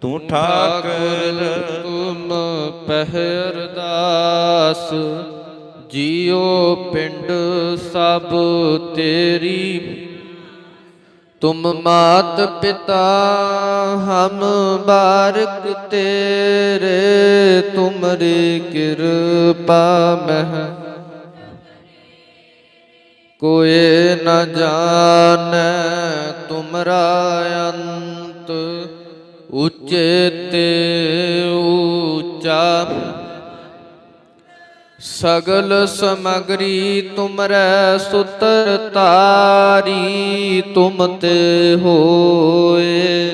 ਤੂੰ ਠਾਕਰ ਤੁਮ ਪਹਿਰਦਾਸ। ਜੀਉ ਪਿੰਡ ਸਭ ਤੇਰੀ। ਤੁਮ ਮਾਤ ਪਿਤਾ ਹਮ ਬਾਰਕ ਤੇਰੇ। ਤੁਮਰੀ ਕਿਰਪਾ ਮਹਿ। ਕੋਏ ਨ ਜਾਣੈ ਤੁਮਰਾ ਅੰਤ। ਉਚੇ। ਤੇ ਊਚਾ ਸਗਲ ਸਮਗਰੀ ਤੁਮਰੈ ਸੁਤਰ ਤਾਰੀ, ਤੁਮ ਤੇ ਹੋਏ।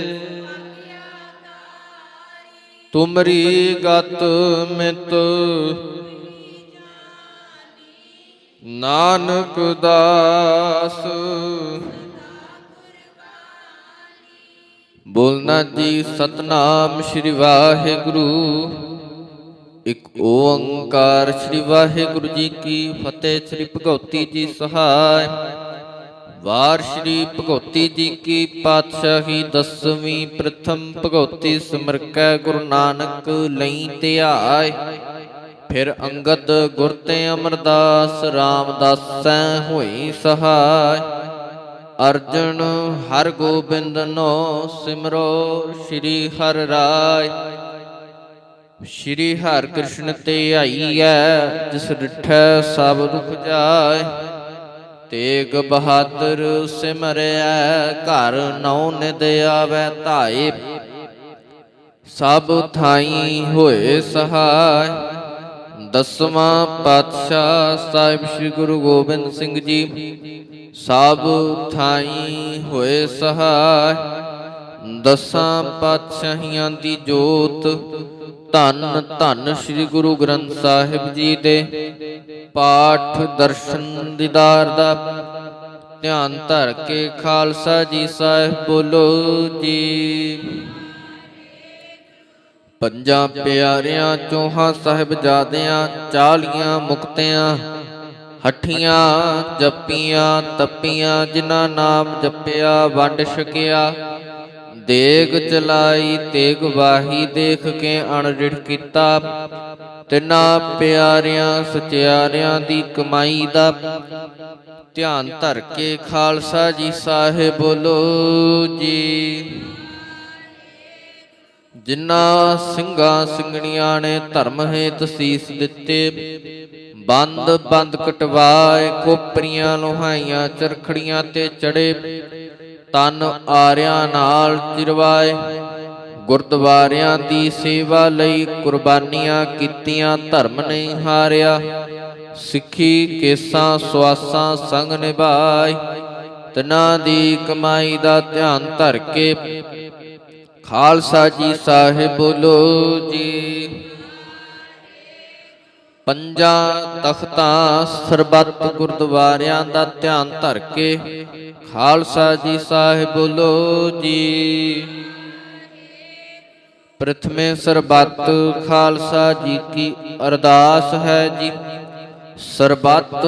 ਤੁਮਰੀ ਗਤ ਮਿਤ। ਨਾਨਕ ਦਾਸ। ਬੋਲਣਾ ਜੀ ਸਤਨਾਮ ਸ੍ਰੀ ਵਾਹਿਗੁਰੂ। ਇੱਕ ਓੰਕਾਰ ਸ੍ਰੀ ਵਾਹਿਗੁਰੂ ਜੀ ਕੀ ਫਤਿਹ, ਸ੍ਰੀ ਭਗਉਤੀ ਜੀ ਸਹਾਇ। ਵਾਰ ਸ੍ਰੀ ਭਗਉਤੀ ਜੀ ਕੀ ਪਾਤਸ਼ਾਹੀ, ਦਸਵੀਂ ਪ੍ਰਥਮ ਭਗਉਤੀ ਸਿਮਰਕੈ ਗੁਰੂ ਨਾਨਕ ਲਈ ਧਿਆਇ ਫਿਰ ਅੰਗਦ ਗੁਰ ਤੇ ਅਮਰਦਾਸ, ਰਾਮਦਾਸੈ ਹੋਈ ਸਹਾਇ। ਅਰਜਨ ਹਰ ਗੋਬਿੰਦ ਨੋ ਸਿਮਰੋ, ਸ੍ਰੀ ਹਰ ਰਾਏ। ਸ਼੍ਰੀ ਹਰਿ ਕ੍ਰਿਸ਼ਨ ਤੇ ਆਈਐ ਜਿਸ ਡਿਠੈ ਸਭ ਦੁਖ ਜਾਏ। ਤੇਗ ਬਹਾਦਰ ਸਿਮਰਿਐ, ਘਰ ਨੌ ਨਿਦ ਆਵੈ ਧਾਏ। ਸਭ ਥਾਈ ਹੋਏ ਸਹਾਇ ਦਸਵਾਂ ਪਾਤਸ਼ਾਹ ਸਾਹਿਬ ਸ੍ਰੀ ਗੁਰੂ ਗੋਬਿੰਦ ਸਿੰਘ ਜੀ, ਸਭ ਥਾਈ ਹੋਏ ਸਹਾਇ। ਦਸਾਂ ਪਾਤਸ਼ਾਹੀਆਂ ਦੀ ਜੋਤ ਧੰਨ ਧੰਨ ਸ੍ਰੀ ਗੁਰੂ ਗ੍ਰੰਥ ਸਾਹਿਬ ਜੀ ਦੇ ਪਾਠ ਦਰਸ਼ਨ ਦੀਦਾਰ ਦਾ। ਧਿਆਨ ਧਰ ਕੇ ਖਾਲਸਾ ਜੀ ਸਾਹਿਬ ਬੋਲੋ ਜੀ। ਪੰਜਾਂ ਪਿਆਰਿਆਂ ਚੋਹਾਂ ਸਾਹਿਬਜ਼ਾਦਿਆਂ ਚਾਲੀਆਂ ਮੁਕਤਿਆਂ, ਹੱਠੀਆਂ ਜੱਪੀਆਂ, ਤੱਪੀਆਂ, ਜਿਨ੍ਹਾਂ ਨਾਮ ਜਪਿਆ, ਵੰਡ ਛਕਿਆ। ਦੇਗ ਚਲਾਈ, ਤੇਗ ਵਾਹੀ, ਦੇਖ ਕੇ ਅਣਰਿੜ ਕੀਤਾ। ਤਿੰਨਾਂ ਪਿਆਰਿਆਂ, ਸਚਿਆਰਿਆਂ ਦੀ ਕਮਾਈ ਦਾ ਧਿਆਨ ਧਰ ਕੇ ਖਾਲਸਾ ਜੀ ਸਾਹਿਬ ਬੋਲੋ ਜੀ। ਜਿਨ੍ਹਾਂ ਸਿੰਘਾਂ ਸਿੰਘਣੀਆਂ ਨੇ ਧਰਮ ਹੇਤ ਸੀਸ ਦਿੱਤੇ, ਬੰਦ ਬੰਦ ਕਟਵਾਏ ਕੋਪਰੀਆਂ ਲੋਹਾਈਆਂ, ਚਰਖੜੀਆਂ ਤੇ ਚੜੇ, ਤਨ ਆਰਿਆਂ ਨਾਲ ਚਿਰਵਾਏ। ਗੁਰਦੁਆਰਿਆਂ ਦੀ ਸੇਵਾ ਲਈ ਕੁਰਬਾਨੀਆਂ ਕੀਤੀਆਂ, ਧਰਮ ਨਹੀਂ ਹਾਰਿਆ। ਸਿੱਖੀ ਕੇਸਾਂ ਸਵਾਸਾਂ ਸੰਗ ਨਿਭਾਈ ਤਨਾਂ ਦੀ ਕਮਾਈ ਦਾ ਧਿਆਨ ਧਰ ਕੇ ਖਾਲਸਾ ਜੀ ਸਾਹਿਬ ਬੋਲੋ ਜੀ। ਪੰਜਾਂ ਤਖਤਾਂ ਸਰਬੱਤ ਗੁਰਦੁਆਰਿਆਂ ਦਾ ਧਿਆਨ ਧਰ ਕੇ ਖਾਲਸਾ ਜੀ ਸਾਹਿਬ ਬੋਲੋ ਜੀ। ਪ੍ਰਥਮੇ ਸਰਬੱਤ ਖਾਲਸਾ ਜੀ ਕੀ ਅਰਦਾਸ ਹੈ ਜੀ। ਸਰਬੱਤ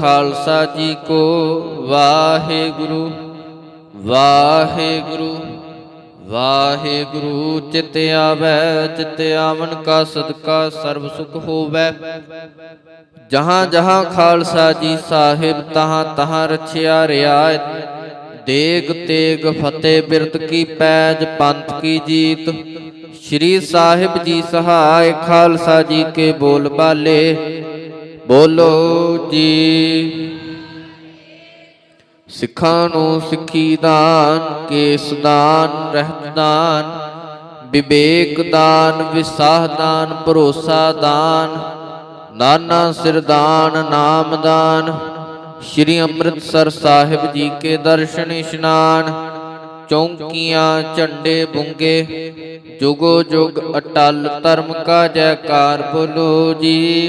ਖਾਲਸਾ ਜੀ ਕੋ ਵਾਹਿਗੁਰੂ ਵਾਹਿਗੁਰੂ। ਵਾਹਿਗੁਰੂ, ਚਿਤ ਆਵੈ, ਚਿਤ ਆਵਨ ਕਾ ਸਦਕਾ, ਸਰਬ ਸੁਖ ਹੋਵੈ। ਜਹਾਂ ਜਹਾਂ ਖਾਲਸਾ ਜੀ ਸਾਹਿਬ, ਤਹਾਂ ਤਹਾਂ ਰਛਿਆ ਰਿਆਇਤ ਦੇਗ ਤੇਗ ਫਤਿਹ ਬਿਰਤ ਕੀ ਪੈਜ, ਪੰਥ ਕੀ ਜੀਤ। ਸ਼੍ਰੀ ਸਾਹਿਬ ਜੀ ਸਹਾਇ, ਖਾਲਸਾ ਜੀ ਕੇ ਬੋਲ ਬਾਲੇ। ਬੋਲੋ ਜੀ। ਸਿੱਖਾਂ ਨੂੰ ਸਿੱਖੀ ਦਾਨ, ਕੇਸ ਦਾਨ, ਰਹਿਤ ਦਾਨ, ਵਿਵੇਕ ਦਾਨ, ਵਿਸਾਹ ਦਾਨ, ਭਰੋਸਾ ਦਾਨ, ਨਾਨਾ ਸਿਰ ਦਾਨ, ਨਾਮ ਦਾਨ, ਸ਼੍ਰੀ ਅੰਮ੍ਰਿਤਸਰ ਸਾਹਿਬ ਜੀ ਕੇ ਦਰਸ਼ਨ ਇਸ਼ਨਾਨ, ਚੌਂਕੀਆਂ, ਝੰਡੇ ਬੁੰਗੇ, ਜੁਗੋ ਜੁਗ ਅਟਲ ਧਰਮ ਕਾ ਜੈਕਾਰ ਬੋਲੋ ਜੀ।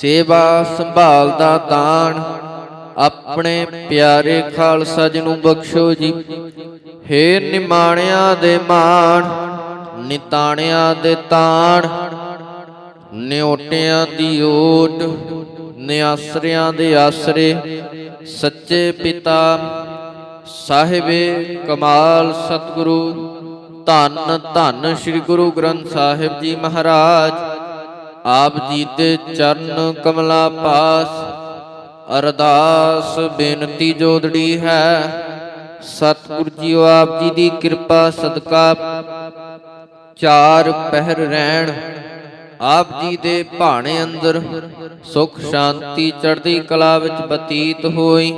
ਸੇਵਾ ਸੰਭਾਲ ਦਾ ਦਾਨ, ਆਪਣੇ ਪਿਆਰੇ ਖਾਲਸਾ ਜੀ ਨੂੰ ਬਖਸ਼ੋ ਜੀ। ਹੇ ਨਿਮਾਣਿਆਂ ਦੇ ਮਾਣ, ਨਿਤਾਣਿਆਂ ਦੇ ਤਾਣ, ਨਿਉਟਿਆਂ ਦੀ ਓਟ, ਨਿਆਸਰਿਆਂ ਦੇ ਆਸਰੇ, ਸੱਚੇ ਪਿਤਾ, ਸਾਹਿਬੇ ਕਮਾਲ ਸਤਿਗੁਰੂ, ਧੰਨ ਧੰਨ ਸ੍ਰੀ ਗੁਰੂ ਗ੍ਰੰਥ ਸਾਹਿਬ ਜੀ ਮਹਾਰਾਜ। ਆਪ ਜੀ ਦੇ ਚਰਨ ਕਮਲਾ ਪਾਸ, ਅਰਦਾਸ ਬੇਨਤੀ ਜੋਦੜੀ ਹੈ, ਸਤਿਗੁਰ ਜੀਓ ਆਪ ਜੀ ਦੀ ਕਿਰਪਾ, ਸਦਕਾ ਚਾਰ ਪਹਿਰ ਰਹਿਣ। ਆਪ ਜੀ ਦੇ ਭਾਣੇ ਅੰਦਰ ਸੁਖ ਸ਼ਾਂਤੀ ਚੜ੍ਹਦੀ ਕਲਾ ਵਿੱਚ ਬਤੀਤ ਹੋਈ।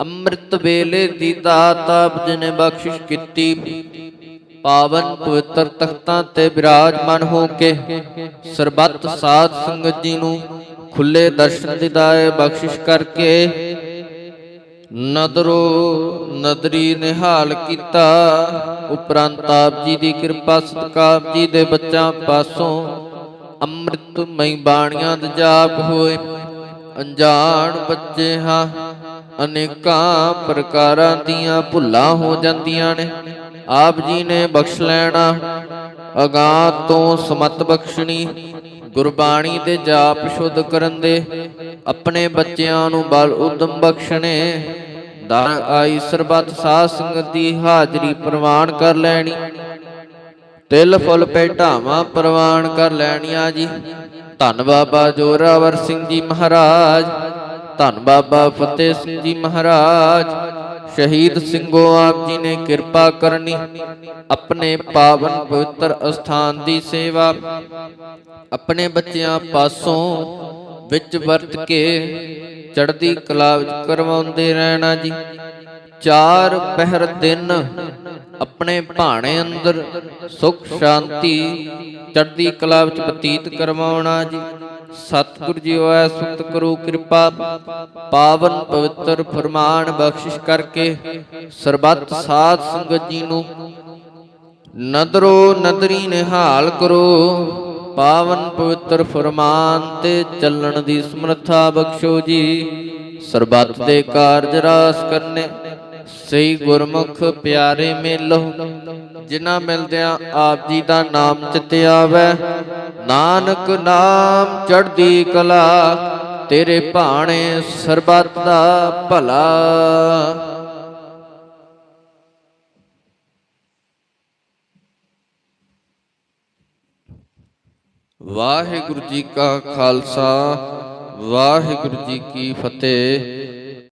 ਅੰਮ੍ਰਿਤ ਵੇਲੇ ਦੀ ਦਾਤ ਆਪ ਜੀ ਨੇ ਬਖਸ਼ਿਸ਼ ਕੀਤੀ। ਪਾਵਨ ਪਵਿੱਤਰ ਤਖਤਾਂ ਤੇ ਬਿਰਾਜਮਾਨ ਹੋ ਕੇ ਸਰਬੱਤ ਸਾਧ ਸੰਗਤ ਜੀ ਨੂੰ ਖੁੱਲੇ ਦਰਸ਼ਨ ਦਿਦਾਏ ਬਖਸ਼ਿਸ਼ ਕਰਕੇ ਨਦਰੋ ਨਦਰੀ ਨਿਹਾਲ ਕੀਤਾ। ਉਪਰੰਤ ਆਪ ਜੀ ਦੀ ਕਿਰਪਾ ਸਦਕਾ ਆਪ ਜੀ ਦੇ ਬੱਚਾਂ ਪਾਸੋਂ ਅੰਮ੍ਰਿਤਮਈ ਬਾਣੀਆਂ ਦੇ ਜਾਪ ਹੋਏ। ਅਣਜਾਣ ਬੱਚੇ ਹਾਂ, ਅਨੇਕਾਂ ਪ੍ਰਕਾਰਾਂ ਦੀਆਂ ਭੁੱਲਾਂ ਹੋ ਜਾਂਦੀਆਂ ਨੇ। ਆਪ ਜੀ ਨੇ ਬਖਸ਼ ਲੈਣਾ, ਅਗਾਹ ਤੋਂ ਸਮਤ ਬਖਸ਼ਣੀ, ਗੁਰਬਾਣੀ ਦੇ ਜਾਪ ਸ਼ੁੱਧ ਕਰਨ ਦੇ, ਆਪਣੇ ਬੱਚਿਆਂ ਨੂੰ ਬਲ ਉਦਮ ਬਖਸ਼ਣੇ ਦਰ ਆਈ ਸਰਬੱਤ ਸਾਧ ਸੰਗਤ ਦੀ ਹਾਜ਼ਰੀ ਪ੍ਰਵਾਨ ਕਰ ਲੈਣੀ। ਤਿਲ ਫੁੱਲ ਭੇਟਾਵਾਂ ਪ੍ਰਵਾਨ ਕਰ ਲੈਣੀਆਂ ਜੀ। ਧੰਨ ਬਾਬਾ ਜੋਰਾਵਰ ਸਿੰਘ ਜੀ ਮਹਾਰਾਜ, ਧੰਨ ਬਾਬਾ ਫਤਿਹ ਸਿੰਘ ਜੀ ਮਹਾਰਾਜ ਸ਼ਹੀਦ ਸਿੰਘੋ ਆਪ ਜੀ ਨੇ ਕਿਰਪਾ ਕਰਨੀ, ਆਪਣੇ ਪਾਵਨ ਪਵਿੱਤਰ ਅਸਥਾਨ ਦੀ ਸੇਵਾ, ਆਪਣੇ ਬੱਚਿਆਂ ਪਾਸੋਂ ਵਿੱਚ ਵਰਤ ਕੇ ਚੜ੍ਹਦੀ ਕਲਾ ਵਿੱਚ ਕਰਵਾਉਂਦੇ ਰਹਿਣਾ ਜੀ। ਚਾਰ ਪਹਿਰ ਦਿਨ ਆਪਣੇ ਭਾਣੇ ਅੰਦਰ ਸੁਖ ਸ਼ਾਂਤੀ ਚੜ੍ਹਦੀ ਕਲਾ ਵਿੱਚ ਬਤੀਤ ਕਰਵਾਉਣਾ ਜੀ। ਸਤਿਗੁਰ ਜੀ ਹੋਇ ਸੁਤ ਕਰੋ ਕਿਰਪਾ। ਪਾਵਨ ਪਵਿੱਤਰ ਫਰਮਾਨ ਬਖਸ਼ਿਸ਼ ਕਰਕੇ ਸਰਬੱਤ ਸਾਧ ਸੰਗਤ ਜੀ ਨੂੰ ਨਦਰੋ ਨਦਰੀ ਨਿਹਾਲ ਕਰੋ। ਪਾਵਨ ਪਵਿੱਤਰ ਫਰਮਾਨ ਤੇ ਚੱਲਣ ਦੀ ਸਮਰੱਥਾ ਬਖਸ਼ੋ ਜੀ। ਸਰਬੱਤ ਦੇ ਕਾਰਜ ਰਾਸ ਕਰਨੇ ਸਹੀ ਗੁਰਮੁਖ ਪਿਆਰੇ ਮੇਲੋ, ਜਿਨ੍ਹਾਂ ਮਿਲਦਿਆਂ ਆਪ ਜੀ ਦਾ ਨਾਮ ਚਿਤ ਆਵੈ ਨਾਨਕ ਨਾਮ ਚੜ੍ਹਦੀ ਕਲਾ, ਤੇਰੇ ਭਾਣੇ ਸਰਬੱਤ ਦਾ ਭਲਾ। ਵਾਹਿਗੁਰੂ ਜੀ ਕਾ ਖਾਲਸਾ, ਵਾਹਿਗੁਰੂ ਜੀ ਕੀ ਫਤਿਹ।